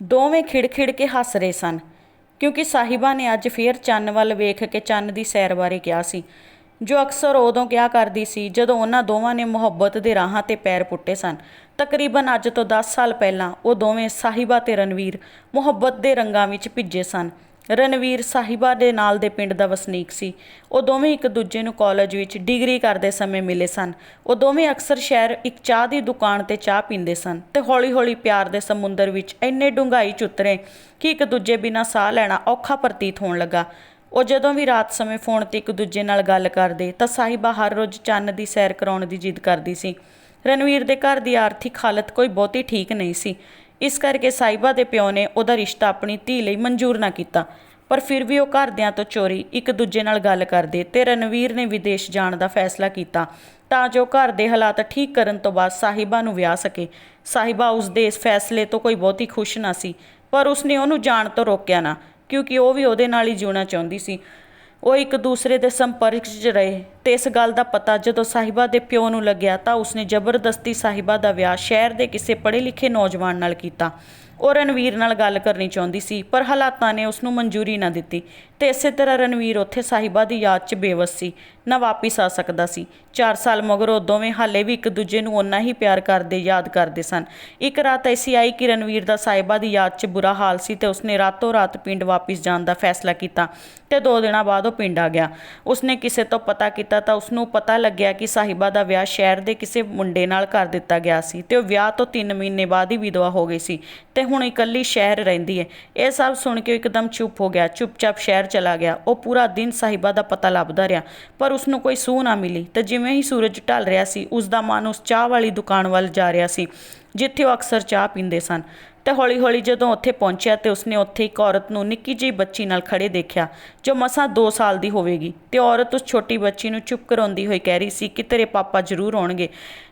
ਦੋਵੇਂ ਖਿੜ-ਖਿੜ ਕੇ ਹੱਸ ਰਹੇ ਸਨ, ਕਿਉਂਕਿ ਸਾਹਿਬਾ ਨੇ ਅੱਜ ਫੇਰ ਚੰਨ ਵੱਲ ਵੇਖ ਕੇ ਚੰਨ ਦੀ ਸੈਰ ਬਾਰੇ ਕਿਹਾ ਸੀ, ਜੋ ਅਕਸਰ ਉਦੋਂ ਕਿਹਾ ਕਰਦੀ ਸੀ ਜਦੋਂ ਉਹਨਾਂ ਦੋਵਾਂ ਨੇ ਮੁਹੱਬਤ ਦੇ ਰਾਹਾਂ ਤੇ ਪੈਰ ਪੁੱਟੇ ਸਨ। ਤਕਰੀਬਨ ਅੱਜ ਤੋਂ 10 ਸਾਲ ਪਹਿਲਾਂ ਉਹ ਦੋਵੇਂ ਸਾਹਿਬਾ ਤੇ ਰਣਵੀਰ ਮੁਹੱਬਤ ਦੇ ਰੰਗਾਂ ਵਿੱਚ ਭਿੱਜੇ ਸਨ। ਰਣਵੀਰ ਸਾਹਿਬਾ ਦੇ ਨਾਲ ਦੇ ਪਿੰਡ ਦਾ ਵਸਨੀਕ ਸੀ। ਉਹ ਦੋਵੇਂ ਇੱਕ ਦੂਜੇ ਨੂੰ ਕਾਲਜ ਵਿੱਚ ਡਿਗਰੀ ਕਰਦੇ ਸਮੇਂ ਮਿਲੇ ਸਨ। ਉਹ ਦੋਵੇਂ ਅਕਸਰ ਸ਼ਹਿਰ ਇੱਕ ਚਾਹ ਦੀ ਦੁਕਾਨ ਤੇ ਚਾਹ ਪੀਂਦੇ ਸਨ ਤੇ ਹੌਲੀ-ਹੌਲੀ ਪਿਆਰ ਦੇ ਸਮੁੰਦਰ ਵਿੱਚ ਇੰਨੇ ਡੂੰਘਾਈ ਚ ਉਤਰੇ ਕਿ ਇੱਕ ਦੂਜੇ ਬਿਨਾਂ ਸਾਹ ਲੈਣਾ ਔਖਾ ਪ੍ਰਤੀਤ ਹੋਣ ਲੱਗਾ। ਉਹ ਜਦੋਂ ਵੀ ਰਾਤ ਸਮੇਂ ਫੋਨ ਤੇ ਇੱਕ ਦੂਜੇ ਨਾਲ ਗੱਲ ਕਰਦੇ ਤਾਂ ਸਾਹਿਬਾ ਹਰ ਰੋਜ਼ ਚੰਨ ਦੀ ਸੈਰ ਕਰਾਉਣ ਦੀ ਜਿੱਦ ਕਰਦੀ ਸੀ। ਰਣਵੀਰ ਦੇ ਘਰ ਦੀ ਆਰਥਿਕ ਹਾਲਤ ਕੋਈ ਬਹੁਤੀ ਠੀਕ ਨਹੀਂ ਸੀ। ਇਸ ਕਰਕੇ ਸਾਹਿਬਾ ਦੇ ਪਿਓ ਨੇ ਉਹਦਾ ਰਿਸ਼ਤਾ ਆਪਣੀ ਧੀ ਲਈ ਮਨਜ਼ੂਰ ਨਾ ਕੀਤਾ। ਪਰ ਫਿਰ ਵੀ ਉਹ ਘਰਦਿਆਂ ਤੋਂ ਚੋਰੀ, ਇੱਕ ਦੂਜੇ ਨਾਲ ਗੱਲ ਕਰਦੇ ਤੇ ਰਣਵੀਰ ਨੇ ਵਿਦੇਸ਼ ਜਾਣ ਦਾ ਫੈਸਲਾ ਕੀਤਾ ਤਾਂ ਜੋ ਘਰ ਦੇ ਹਾਲਾਤ ਠੀਕ ਕਰਨ ਤੋਂ ਬਾਅਦ ਸਾਹਿਬਾ ਨੂੰ ਵਿਆਹ ਸਕੇ। ਸਾਹਿਬਾ ਉਸ ਦੇ ਇਸ ਫੈਸਲੇ ਤੋਂ ਕੋਈ ਬਹੁਤੀ ਖੁਸ਼ ਨਾ ਸੀ, ਪਰ ਉਸਨੇ ਉਹਨੂੰ ਜਾਣ ਤੋਂ ਰੋਕਿਆ ਨਾ, ਕਿਉਂਕਿ ਉਹ ਵੀ ਉਹਦੇ ਨਾਲ ਹੀ ਜਿਉਣਾ ਚਾਹੁੰਦੀ ਸੀ। ਉਹ ਇੱਕ ਦੂਸਰੇ ਦੇ ਸੰਪਰਕ 'ਚ ਰਹੇ। ਤੇ ਇਸ ਗੱਲ ਦਾ ਪਤਾ ਜਦੋਂ ਸਾਹਿਬਾ ਦੇ ਪਿਓ ਨੂੰ ਲੱਗਿਆ ਤਾਂ ਉਸਨੇ ਜ਼ਬਰਦਸਤੀ ਸਾਹਿਬਾ ਦਾ ਵਿਆਹ ਸ਼ਹਿਰ ਦੇ ਕਿਸੇ ਪੜ੍ਹੇ ਲਿਖੇ ਨੌਜਵਾਨ ਨਾਲ ਕੀਤਾ। ਉਹ ਰਣਵੀਰ ਨਾਲ ਗੱਲ ਕਰਨੀ ਚਾਹੁੰਦੀ ਸੀ, ਪਰ ਹਾਲਾਤਾਂ ਨੇ ਉਸ ਨੂੰ ਮਨਜ਼ੂਰੀ ਨਾ ਦਿੱਤੀ ਤੇ ਇਸੇ ਤਰ੍ਹਾਂ ਰਣਵੀਰ ਉੱਥੇ ਸਾਹਿਬਾ ਦੀ ਯਾਦ 'ਚ ਬੇਵਸ ਸੀ, ਨਾ ਵਾਪਿਸ ਆ ਸਕਦਾ ਸੀ। 4 ਸਾਲ ਮਗਰੋਂ ਦੋਵੇਂ ਹਾਲੇ ਵੀ ਇੱਕ ਦੂਜੇ ਨੂੰ ਓਨਾ ਹੀ ਪਿਆਰ ਕਰਦੇ, ਯਾਦ ਕਰਦੇ ਸਨ। ਇੱਕ ਰਾਤ ਐਸੀ ਆਈ ਕਿ ਰਣਵੀਰ ਦਾ ਸਾਹਿਬਾ ਦੀ ਯਾਦ 'ਚ ਬੁਰਾ ਹਾਲ ਸੀ ਤੇ ਉਸਨੇ ਰਾਤੋਂ ਰਾਤ ਪਿੰਡ ਵਾਪਿਸ ਜਾਣ ਦਾ ਫੈਸਲਾ ਕੀਤਾ ਤੇ ਦੋ ਦਿਨਾਂ ਬਾਅਦ ਉਹ ਪਿੰਡ ਆ ਗਿਆ। ਉਸਨੇ ਕਿਸੇ ਤੋਂ ਪਤਾ ਕੀਤਾ ਤਾਂ ਉਸਨੂੰ ਪਤਾ ਲੱਗਿਆ ਕਿ ਸਾਹਿਬਾ ਦਾ ਵਿਆਹ ਸ਼ਹਿਰ ਦੇ ਕਿਸੇ ਮੁੰਡੇ ਨਾਲ ਕਰ ਦਿੱਤਾ ਗਿਆ ਸੀ ਤੇ ਉਹ ਵਿਆਹ ਤੋਂ 3 ਮਹੀਨੇ ਬਾਅਦ ਹੀ ਵਿਧਵਾ ਹੋ ਗਈ ਸੀ ਤੇ ਹੁਣ ਇਕੱਲੀ ਸ਼ਹਿਰ ਰਹਿੰਦੀ ਹੈ। ਇਹ ਸਭ ਸੁਣ ਕੇ ਉਹ ਇੱਕਦਮ ਚੁੱਪ ਹੋ ਗਿਆ। ਚੁੱਪਚਾਪ ਸ਼ਹਿਰ ਚਲਾ ਗਿਆ। ਉਹ ਪੂਰਾ ਦਿਨ ਸਾਹਿਬਾ ਦਾ ਪਤਾ ਲੱਭਦਾ ਰਿਹਾ। ਪਰ ਉਸ ਨੂੰ ਕੋਈ ਸੂਹ ਨਾ ਮਿਲੀ। ਤੇ ਜਿਵੇਂ ਹੀ ਸੂਰਜ ਢਲ ਰਿਹਾ ਸੀ ਉਸ ਦਾ ਮਨ ਉਸ ਚਾਹ ਵਾਲੀ ਦੁਕਾਨ ਵੱਲ ਜਾ ਰਿਹਾ ਸੀ, ਜਿੱਥੇ ਉਹ ਅਕਸਰ ਚਾਹ ਪੀਂਦੇ ਸਨ। ਤੇ ਹੌਲੀ-ਹੌਲੀ ਜਦੋਂ ਉੱਥੇ ਪਹੁੰਚਿਆ ਤੇ ਉਸਨੇ ਉੱਥੇ ਇੱਕ ਔਰਤ ਨੂੰ ਨਿੱਕੀ ਜਿਹੀ ਬੱਚੀ ਨਾਲ ਖੜੇ ਦੇਖਿਆ, ਜੋ ਮਸਾਂ 2 ਸਾਲ ਦੀ ਹੋਵੇਗੀ। ਤੇ ਔਰਤ ਉਸ ਛੋਟੀ ਬੱਚੀ ਨੂੰ ਚੁੱਪ ਕਰਾਉਂਦੀ ਹੋਈ ਕਹਿ ਰਹੀ ਸੀ ਕਿ ਤੇਰੇ ਪਾਪਾ ਜ਼ਰੂਰ ਆਉਣਗੇ।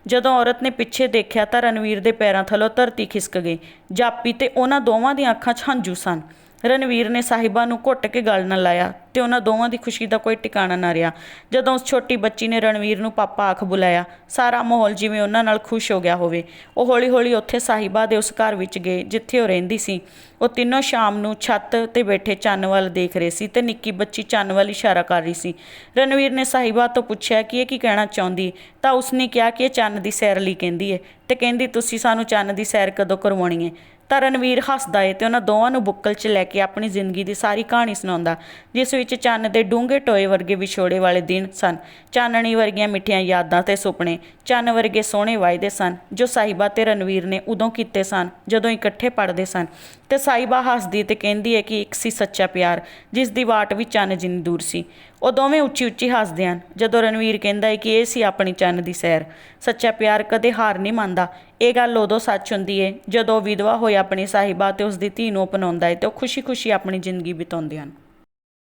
ਜਦੋਂ ਔਰਤ ਨੇ ਪਿੱਛੇ ਦੇਖਿਆ ਤਾਂ ਰਣਵੀਰ ਦੇ ਪੈਰਾਂ ਥੱਲੋਂ ਧਰਤੀ ਖਿਸਕ ਗਈ। ਜਾਪੀ ਤੇ ਉਹਨਾਂ ਦੋਵਾਂ ਦੀਆਂ ਅੱਖਾਂ 'ਚ ਹੰਝੂ ਸਨ। ਰਣਵੀਰ ਨੇ ਸਾਹਿਬਾ ਨੂੰ ਘੁੱਟ ਕੇ ਗਲ ਨਾਲ ਲਾਇਆ ਤੇ ਉਹਨਾਂ ਦੋਵਾਂ ਦੀ ਖੁਸ਼ੀ ਦਾ ਕੋਈ ਟਿਕਾਣਾ ਨਾ ਰਿਹਾ। ਜਦੋਂ ਉਸ ਛੋਟੀ ਬੱਚੀ ਨੇ ਰਣਵੀਰ ਨੂੰ ਪਾਪਾ ਆਖ ਬੁਲਾਇਆ, ਸਾਰਾ ਮਾਹੌਲ ਜਿਵੇਂ ਉਹਨਾਂ ਨਾਲ ਖੁਸ਼ ਹੋ ਗਿਆ ਹੋਵੇ। ਉਹ ਹੌਲੀ-ਹੌਲੀ ਉੱਥੇ ਸਾਹਿਬਾ ਦੇ ਉਸ ਘਰ ਵਿੱਚ ਗਏ, ਜਿੱਥੇ ਉਹ ਰਹਿੰਦੀ ਸੀ। ਉਹ ਤਿੰਨੋਂ ਸ਼ਾਮ ਨੂੰ ਛੱਤ ਤੇ ਬੈਠੇ ਚੰਨ ਵੱਲ ਦੇਖ ਰਹੇ ਸੀ ਤੇ ਨਿੱਕੀ ਬੱਚੀ ਚੰਨ ਵੱਲ ਇਸ਼ਾਰਾ ਕਰ ਰਹੀ ਸੀ। ਰਣਵੀਰ ਨੇ ਸਾਹਿਬਾ ਤੋਂ ਪੁੱਛਿਆ, ਕਿ ਇਹ ਕੀ ਕਹਿਣਾ ਚਾਹੁੰਦੀ? ਤਾਂ ਉਸਨੇ ਕਿਹਾ ਕਿ ਇਹ ਚੰਨ ਦੀ ਸੈਰ ਲਈ ਕਹਿੰਦੀ ਹੈ ਤੇ ਕਹਿੰਦੀ, ਤੁਸੀਂ ਸਾਨੂੰ ਚੰਨ ਦੀ ਸੈਰ ਕਦੋਂ ਕਰਵਾਉਣੀ ਹੈ ਤਾਂ ਰਣਵੀਰ ਹੱਸਦਾ ਏ ਤੇ ਉਹਨਾਂ ਦੋਵਾਂ ਨੂੰ ਬੁੱਕਲ 'ਚ ਲੈ ਕੇ ਆਪਣੀ ਜ਼ਿੰਦਗੀ ਦੀ ਸਾਰੀ ਕਹਾਣੀ ਸੁਣਾਉਂਦਾ, ਜਿਸ ਵਿੱਚ ਚੰਨ ਦੇ ਡੂੰਘੇ ਟੋਏ ਵਰਗੇ ਵਿਛੋੜੇ ਵਾਲੇ ਦਿਨ ਸਨ। ਚਾਨਣੀ ਵਰਗੀਆਂ ਮਿੱਠੀਆਂ ਯਾਦਾਂ ਤੇ ਸੁਪਨੇ, ਚੰਨ ਵਰਗੇ ਸੋਹਣੇ ਵਾਅਦੇ ਸਨ, ਜੋ ਸਾਹਿਬਾ ਤੇ ਰਣਵੀਰ ਨੇ ਉਦੋਂ ਕੀਤੇ ਸਨ, ਜਦੋਂ ਇਕੱਠੇ ਪੜ੍ਹਦੇ ਸਨ। ਤੇ ਸਾਹਿਬਾ ਹੱਸਦੀ ਤੇ ਕਹਿੰਦੀ ਹੈ ਕਿ ਇੱਕ ਸੀ ਸੱਚਾ ਪਿਆਰ, ਜਿਸ ਦੀ ਵਾਟ ਵੀ ਚੰਨ ਜਿੰਨੀ ਦੂਰ ਸੀ। ਉਹ ਦੋਵੇਂ ਉੱਚੀ ਉੱਚੀ ਹੱਸਦੇ ਹਨ। ਜਦੋਂ ਰਣਵੀਰ ਕਹਿੰਦਾ ਹੈ ਕਿ ਇਹ ਸੀ ਆਪਣੀ ਚੰਨ ਦੀ ਸੈਰ, ਸੱਚਾ ਪਿਆਰ ਕਦੇ ਹਾਰ ਨਹੀਂ ਮੰਨਦਾ। ਇਹ ਗੱਲ ਉਦੋਂ ਸੱਚ ਹੁੰਦੀ ਹੈ ਜਦੋਂ ਵਿਧਵਾ ਹੋਏ ਆਪਣੀ ਸਾਹਿਬਾ ਤੇ ਉਸ ਦੀ ਧੀ ਨੂੰ ਅਪਣਾਉਂਦਾ ਹੈ ਤੇ ਉਹ ਖੁਸ਼ੀ-ਖੁਸ਼ੀ ਆਪਣੀ ਜ਼ਿੰਦਗੀ ਬਿਤਾਉਂਦੇ ਹਨ।